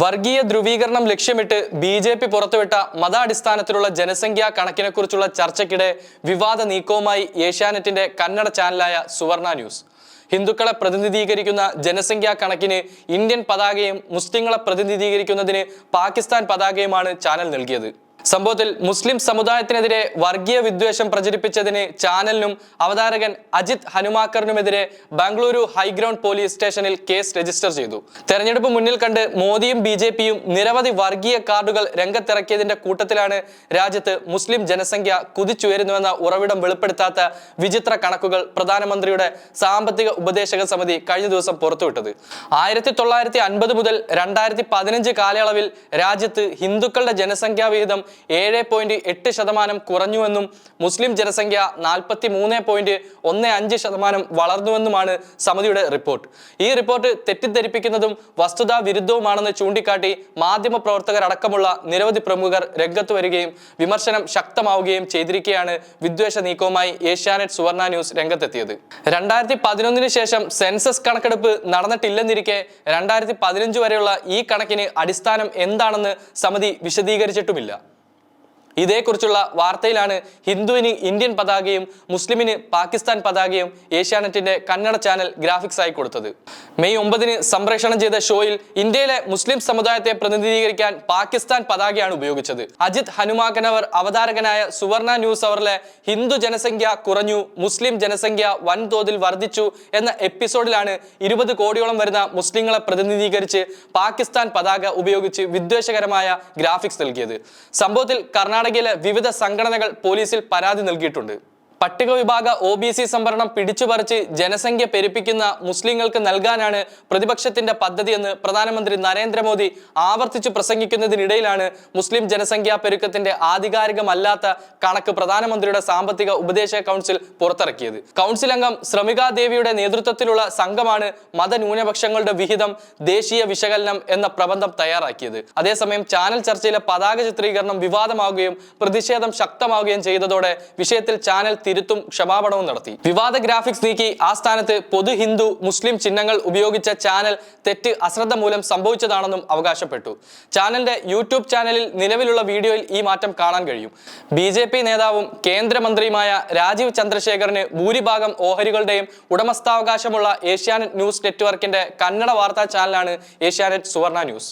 വർഗീയ ധ്രുവീകരണം ലക്ഷ്യമിട്ട് ബി ജെ പി പുറത്തുവിട്ട മതാടിസ്ഥാനത്തിലുള്ള ജനസംഖ്യാ കണക്കിനെക്കുറിച്ചുള്ള ചർച്ചയ്ക്കിടെ വിവാദ നീക്കവുമായി ഏഷ്യാനെറ്റിന്റെ കന്നഡ ചാനലായ സുവർണ ന്യൂസ്. ഹിന്ദുക്കളെ പ്രതിനിധീകരിക്കുന്ന ജനസംഖ്യാ കണക്കിന് ഇന്ത്യൻ പതാകയും മുസ്ലിങ്ങളെ പ്രതിനിധീകരിക്കുന്നതിന് പാകിസ്ഥാൻ പതാകയുമാണ് ചാനൽ നൽകിയത്. സംഭവത്തിൽ മുസ്ലിം സമുദായത്തിനെതിരെ വർഗീയ വിദ്വേഷം പ്രചരിപ്പിച്ചതിന് ചാനലിനും അവതാരകൻ അജിത് ഹനുമാക്കറിനുമെതിരെ ബംഗളൂരു ഹൈഗ്രൗണ്ട് പോലീസ് സ്റ്റേഷനിൽ കേസ് രജിസ്റ്റർ ചെയ്തു. തെരഞ്ഞെടുപ്പ് മുന്നിൽ കണ്ട് മോദിയും ബി ജെ പിയും നിരവധി വർഗീയ കാർഡുകൾ രംഗത്തിറക്കിയതിന്റെ കൂട്ടത്തിലാണ് രാജ്യത്ത് മുസ്ലിം ജനസംഖ്യ കുതിച്ചുയരുന്നുവെന്ന ഉറവിടം വെളിപ്പെടുത്താത്ത വിചിത്ര കണക്കുകൾ പ്രധാനമന്ത്രിയുടെ സാമ്പത്തിക ഉപദേശക സമിതി കഴിഞ്ഞ ദിവസം പുറത്തുവിട്ടത്. ആയിരത്തി തൊള്ളായിരത്തി അൻപത് മുതൽ രണ്ടായിരത്തി പതിനഞ്ച് കാലയളവിൽ രാജ്യത്ത് ഹിന്ദുക്കളുടെ ജനസംഖ്യാ വിഹിതം ഏഴ് പോയിന്റ് എട്ട് ശതമാനം കുറഞ്ഞുവെന്നും മുസ്ലിം ജനസംഖ്യ നാൽപ്പത്തി മൂന്ന് പോയിന്റ് ഒന്ന് അഞ്ച് ശതമാനം വളർന്നുവെന്നുമാണ് സമിതിയുടെ റിപ്പോർട്ട്. ഈ റിപ്പോർട്ട് തെറ്റിദ്ധരിപ്പിക്കുന്നതും വസ്തുതാ വിരുദ്ധവുമാണെന്ന് ചൂണ്ടിക്കാട്ടി മാധ്യമ പ്രവർത്തകരടക്കമുള്ള നിരവധി പ്രമുഖർ രംഗത്ത് വരികയും വിമർശനം ശക്തമാവുകയും ചെയ്തിരിക്കുകയാണ് വിദ്വേഷ നീക്കവുമായി ഏഷ്യാനെറ്റ് സുവർണ ന്യൂസ് രംഗത്തെത്തിയത്. രണ്ടായിരത്തി പതിനൊന്നിന് ശേഷം സെൻസസ് കണക്കെടുപ്പ് നടന്നിട്ടില്ലെന്നിരിക്കെ രണ്ടായിരത്തി പതിനഞ്ച് വരെയുള്ള ഈ കണക്കിന് അടിസ്ഥാനം എന്താണെന്ന് സമിതി വിശദീകരിച്ചിട്ടുമില്ല. ഇതേക്കുറിച്ചുള്ള വാർത്തയിലാണ് ഹിന്ദുവിന് ഇന്ത്യൻ പതാകയും മുസ്ലിമിന് പാകിസ്ഥാൻ പതാകയും ഏഷ്യാനെറ്റിന്റെ കന്നഡ ചാനൽ ഗ്രാഫിക്സ് ആയി കൊടുത്തത്. മെയ് ഒമ്പതിന് സംപ്രേഷണം ചെയ്ത ഷോയിൽ ഇന്ത്യയിലെ മുസ്ലിം സമുദായത്തെ പ്രതിനിധീകരിക്കാൻ പാകിസ്ഥാൻ പതാകയാണ് ഉപയോഗിച്ചത്. അജിത് ഹനുമാക്കനവർ അവതാരകനായ സുവർണ ന്യൂസ് അവറിലെ ഹിന്ദു ജനസംഖ്യ കുറഞ്ഞു മുസ്ലിം ജനസംഖ്യ വൻതോതിൽ വർദ്ധിച്ചു എന്ന എപ്പിസോഡിലാണ് ഇരുപത് കോടിയോളം വരുന്ന മുസ്ലിങ്ങളെ പ്രതിനിധീകരിച്ച് പാകിസ്ഥാൻ പതാക ഉപയോഗിച്ച് വിദ്വേഷകരമായ ഗ്രാഫിക്സ് നൽകിയത്. സംഭവത്തിൽ കർണാടകയിലെ വിവിധ സംഘടനകൾ പോലീസിൽ പരാതി നൽകിയിട്ടുണ്ട്. പട്ടിക വിഭാഗ ഒ ബി സി സംവരണം പിടിച്ചുപറിച്ച് ജനസംഖ്യ പെരുപ്പിക്കുന്ന മുസ്ലിങ്ങൾക്ക് നൽകാനാണ് പ്രതിപക്ഷത്തിന്റെ പദ്ധതിയെന്ന് പ്രധാനമന്ത്രി നരേന്ദ്രമോദി ആവർത്തിച്ചു പ്രസംഗിക്കുന്നതിനിടയിലാണ് മുസ്ലിം ജനസംഖ്യാ പെരുക്കത്തിന്റെ ആധികാരികമല്ലാത്ത കണക്ക് പ്രധാനമന്ത്രിയുടെ സാമ്പത്തിക ഉപദേശക കൗൺസിൽ പുറത്തിറക്കിയത്. കൗൺസിൽ അംഗം ശ്രമിക ദേവിയുടെ നേതൃത്വത്തിലുള്ള സംഘമാണ് മതന്യൂനപക്ഷങ്ങളുടെ വിഹിതം ദേശീയ വിശകലനം എന്ന പ്രബന്ധം തയ്യാറാക്കിയത്. അതേസമയം ചാനൽ ചർച്ചയിലെ പതാക ചിത്രീകരണം വിവാദമാവുകയും പ്രതിഷേധം ശക്തമാവുകയും ചെയ്തതോടെ വിഷയത്തിൽ ചാനൽ തിരുത്തും ക്ഷമാപണവും നടത്തി. വിവാദ ഗ്രാഫിക്സ് നീക്കി ആ സ്ഥാനത്ത് പൊതു ഹിന്ദു മുസ്ലിം ചിഹ്നങ്ങൾ ഉപയോഗിച്ച ചാനൽ തെറ്റ് അശ്രദ്ധ മൂലം സംഭവിച്ചതാണെന്നും അവകാശപ്പെട്ടു. ചാനലിന്റെ യൂട്യൂബ് ചാനലിൽ നിലവിലുള്ള വീഡിയോയിൽ ഈ മാറ്റം കാണാൻ കഴിയും. ബി ജെ പി നേതാവും കേന്ദ്രമന്ത്രിയുമായ രാജീവ് ചന്ദ്രശേഖറിന് ഭൂരിഭാഗം ഓഹരികളുടെയും ഉടമസ്ഥാവകാശമുള്ള ഏഷ്യാനെറ്റ് ന്യൂസ് നെറ്റ്വർക്കിന്റെ കന്നഡ വാർത്താ ചാനലാണ് ഏഷ്യാനെറ്റ് സുവർണ ന്യൂസ്.